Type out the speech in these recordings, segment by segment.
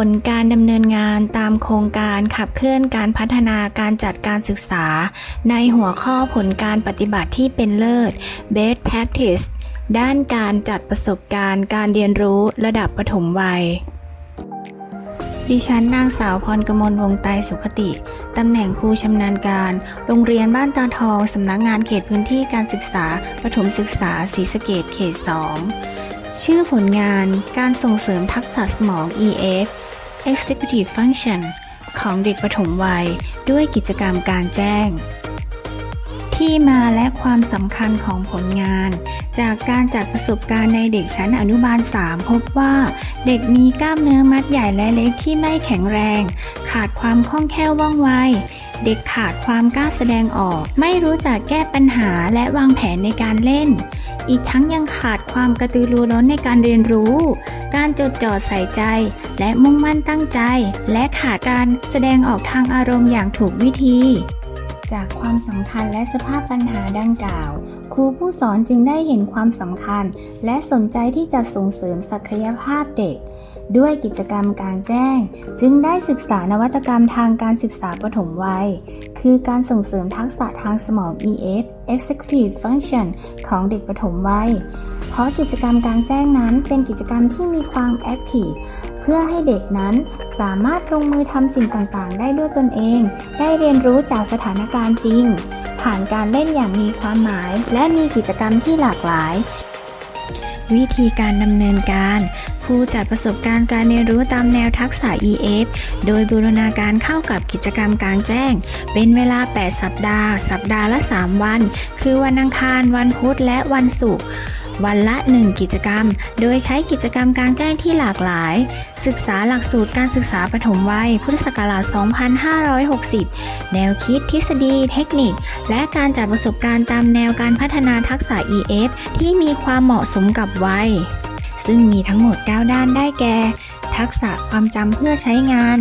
ผลการดำเนินงานตามโครงการขับเคลื่อนการพัฒนาการจัดการศึกษา ในหัวข้อผลการปฏิบัติที่เป็นเลิศ Best Practice ด้านการจัดประสบการณ์การเรียนรู้ระดับปฐมวัยดิฉันนางสาวพรกมลวงไตสุขติ ตำแหน่งครูชำนาญการ โรงเรียนบ้านตาทอง สำนักงานเขตพื้นที่การศึกษา ประถมศึกษาศรีสะเกดเขต 2 ชื่อผลงานการส่งเสริมทักษะสมอง EF Executive Function ของเด็กปฐมวัยด้วยกิจกรรมการแจ้ง ที่มาและความสำคัญของผลงาน จากการจัดประสบการณ์ในเด็กชั้นอนุบาล 3 พบว่า เด็กมีกล้ามเนื้อมัดใหญ่และเล็กที่ไม่แข็งแรง ขาดความคล่องแคล่วว่องไว เด็กขาดความกล้าแสดงออก ไม่รู้จักแก้ปัญหาและวางแผนในการเล่น อีกทั้งยังขาดความกระตือรือร้นในการเรียนรู้ การจดจ่อใส่ใจ และมุ่งมั่นตั้งใจ และขาดการแสดงออกทางอารมณ์อย่างถูกวิธี จากความสัมพันธ์และสภาพปัญหาดังกล่าว ครูผู้สอนจึงได้เห็นความสำคัญ และสนใจที่จะส่งเสริมศักยภาพเด็ก ด้วยกิจกรรมกลางแจ้ง จึงได้ศึกษานวัตกรรมทางการศึกษาปฐมวัย คือการส่งเสริมทักษะทางสมอง EF Executive Function ของเด็กปฐมวัย เพราะกิจกรรมกลางแจ้งนั้นเป็นกิจกรรมที่มีความแอคทีฟเพื่อให้เด็กนั้นสามารถลงมือทำสิ่งต่างๆ ได้ด้วยตนเอง ได้เรียนรู้จากสถานการณ์จริง ผ่านการเล่นอย่างมีความหมาย และมีกิจกรรมที่หลากหลาย วิธีการดำเนินการผู้จัดประสบการณ์การเรียนรู้ตามแนวทักษะ EF โดยบูรณาการเข้ากับกิจกรรมกลางแจ้ง เป็นเวลา 8 สัปดาห์ สัปดาห์ละ 3 วัน คือวันอังคาร วันพุธ และวันศุกร์ วันละ 1 กิจกรรม โดยใช้กิจกรรมกลางแจ้งที่หลากหลาย ศึกษาหลักสูตรการศึกษาปฐมวัย พุทธศักราช 2560 แนวคิดทฤษฎี เทคนิค และการจัดประสบการณ์ตามแนวการพัฒนาทักษะ EF ที่มีความเหมาะสมกับวัย ซึ่งมีทั้งหมด 9 ด้านได้แก่ ทักษะความจำเพื่อใช้งาน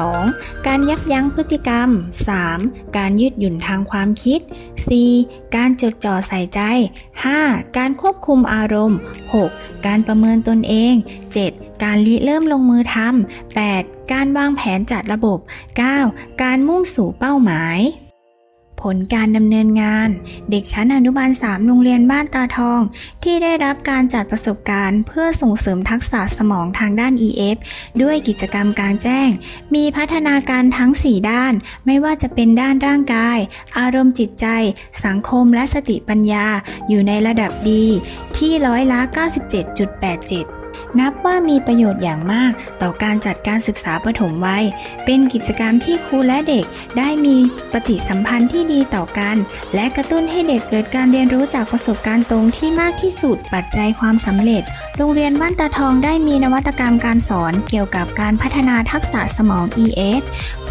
2. การยับยั้งพฤติกรรม 3. การยืดหยุ่นทางความคิด 4. การจดจ่อใส่ใจ 5. การควบคุมอารมณ์ 6. การประเมินตนเอง 7. การริเริ่มลงมือทำ 8. การวางแผนจัดระบบ 9. การมุ่งสู่เป้าหมาย ผลการดำเนินงาน เด็กชั้นอนุบาล 3 โรงเรียนบ้านตาทอง ที่ได้รับการจัดประสบการณ์ เพื่อส่งเสริมทักษะสมองทางด้าน EF ด้วยกิจกรรมกลารแจ้ง มีพัฒนาการทั้ง 4 ด้าน ไม่ว่าจะเป็นด้านร่างกาย อารมณ์จิตใจ สังคมและสติปัญญา อยู่ในระดับดี ที่ร้อยละ 97.87 นับว่ามีประโยชน์อย่างมากต่อการจัดการศึกษาปฐมวัย เป็นกิจกรรมที่ครูและเด็กได้มีปฏิสัมพันธ์ที่ดีต่อกัน และกระตุ้นให้เด็กเกิดการเรียนรู้จากประสบการณ์ตรงที่มากที่สุด ปัจจัยความสำเร็จ โรงเรียนบ้านตาทองได้มีนวัตกรรมการสอนเกี่ยวกับการพัฒนาทักษะสมอง ES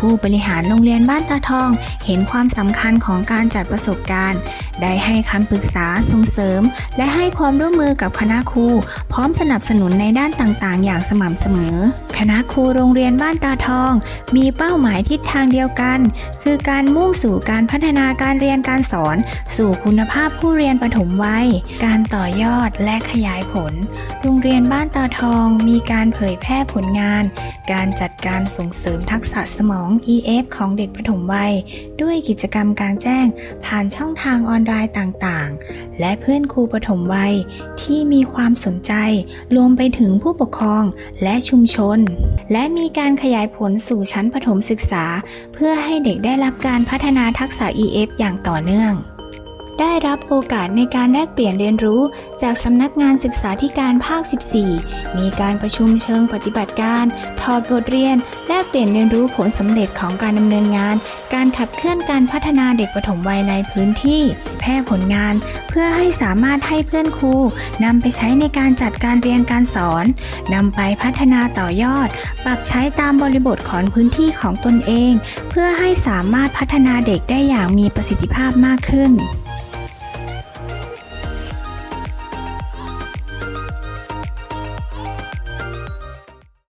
ผู้บริหารโรงเรียนบ้านตาทอง เห็นความสำคัญของการจัดประสบการณ์ ได้ให้คำปรึกษาส่งเสริม และให้ความร่วมมือกับคณะครูพร้อมสนับสนุนในด้านต่างๆ อย่างสม่ำเสมอ คณะครูโรงเรียนบ้านตาทอง มีเป้าหมายทิศทางเดียวกัน คือการมุ่งสู่การพัฒนาการเรียนการสอน สู่คุณภาพผู้เรียนปฐมวัย การต่อยอดและขยายผล โรงเรียนบ้านตาทองมีการเผยแพร่ผลงาน การจัดการส่งเสริมทักษะสมอง EF ของเด็กปฐมวัย ด้วยกิจกรรมกลางแจ้ง ผ่านช่องทางออนไลน์ต่างๆ และเพื่อนครูปฐมวัย ที่มีความสนใจ รวมไปถึงผู้ปกครองและชุมชน และมีการขยายผลสู่ชั้นประถมศึกษา เพื่อให้เด็กได้รับการพัฒนาทักษะ EF อย่างต่อเนื่อง ได้รับโอกาสในการแลกเปลี่ยนเรียนรู้ จากสำนักงานศึกษาธิการภาค 14 มีการประชุมเชิงปฏิบัติการ ถอดบทเรียน แลกเปลี่ยนเรียนรู้ผลสำเร็จของการดำเนินงาน การขับเคลื่อนการพัฒนาเด็กปฐมวัยในพื้นที่ แพร่ผลงาน เพื่อให้สามารถให้เพื่อนครูนำไปใช้ในการจัดการเรียนการสอนนำไปพัฒนาต่อยอด ปรับใช้ตามบริบทของพื้นที่ของตนเอง เพื่อให้สามารถพัฒนาเด็กได้อย่างมีประสิทธิภาพมากขึ้น